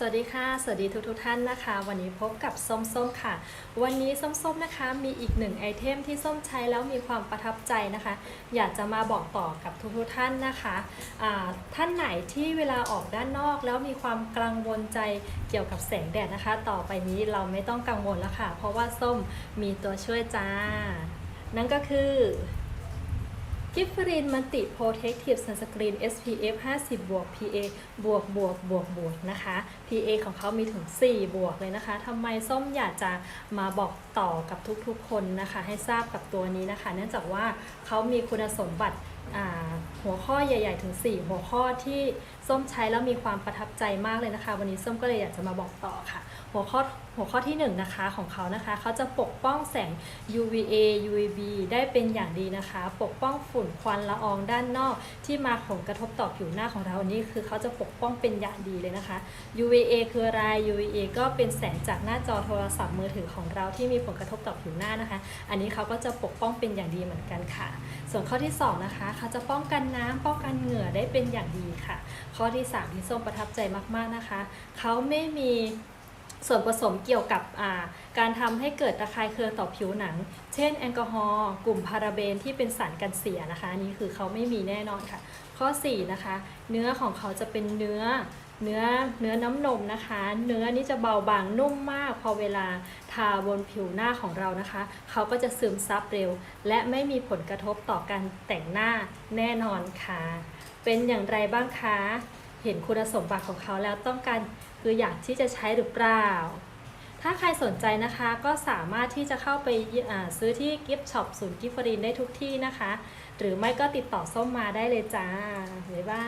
สวัสดีค่ะ สวัสดีทุกทท่านนะคะ วันนี้พบกับส้มส้มค่ะ วันนี้ส้มส้มนะคะมีอีกหนึ่งไอเทมที่ส้มใช้แล้วมีความประทับใจนะคะ อยากจะมาบอกต่อกับทุกทท่านนะคะอ่าท่านไหนที่เวลาออกด้านนอกแล้วมีความกังวลใจเกี่ยวกับแสงแดดนะคะ ต่อไปนี้เราไม่ต้องกังวลแล้วค่ะ เพราะว่าส้มมีตัวช่วยจ้า นั่นก็คือ กิฟฟรินมันติโพเทคทีฟซันสกรีน SPF 50 บวก PA บวกบวกบวกบวกนะคะ PA ของเขามีถึง 4 บวกเลยนะคะทำไมส้มอยากจะมาบอกต่อกับทุกๆคนนะคะ ให้ทราบกับตัวนี้นะคะ เนื่องจากว่าเขามีคุณสมบัติอ่า หัวข้อใหญ่ ๆ ถึง 4 หัวข้อที่ส้มใช้แล้วมีความประทับใจมากเลยนะคะ วันนี้ส้มก็เลยอยากจะมาบอกต่อค่ะ หัวข้อหัวข้อที่1นงนะคะของเขานะคะเขาจะปกป้องแสง UVA UVB ได้เป็นอย่างดีนะคะ ปกป้องฝุ่นควันละอองด้านนอก ที่มาผลกระทบต่อผิวหน้าของเราอันนี้คือเขาจะปกป้องเป็นอย่างดีเลยนะคะ UVA คืออะไร UVA ก็เป็นแสงจากหน้าจอโทรศัพท์มือถือของเราที่มีผลกระทบต่อผิวหน้านะคะ อันนี้เขาก็จะปกป้องเป็นอย่างดีเหมือนกันค่ะ ส่วนข้อที่สองนะคะเขาจะป้องกันน้ำป้องกันเหงื่อได้เป็นอย่างดีค่ะ ข้อที่สามที่ส้มประทับใจมากๆนะคะ เขาไม่มี ส่วนผสมเกี่ยวกับการทำให้เกิดระคายเคืองต่อผิวหนัง เช่นแอลกอฮอล์กลุ่มพาราเบนที่เป็นสารกันเสียนะคะนนี้คือเขาไม่มีแน่นอนค่ะ ข้อ 4 นะคะ เนื้อของเขาจะเป็นเนื้อเนื้อเนื้อน้ำนมนะคะ เนื้อนี้จะเบาบางนุ่มมาก พอเวลาทาบนผิวหน้าของเรานะคะ เขาก็จะซึมซับเร็ว และไม่มีผลกระทบต่อการแต่งหน้าแน่นอนค่ะ เป็นอย่างไรบ้างคะ เห็นคุณสมบัติของเขาแล้วต้องการคืออยากที่จะใช้หรือเปล่า ถ้าใครสนใจนะคะก็สามารถที่จะเข้าไปซื้อที่กิฟต์ช็อปศูนย์กิฟฟรีนได้ทุกที่นะคะ หรือไม่ก็ติดต่อส้มมาได้เลยจ้า บ๊ายบาย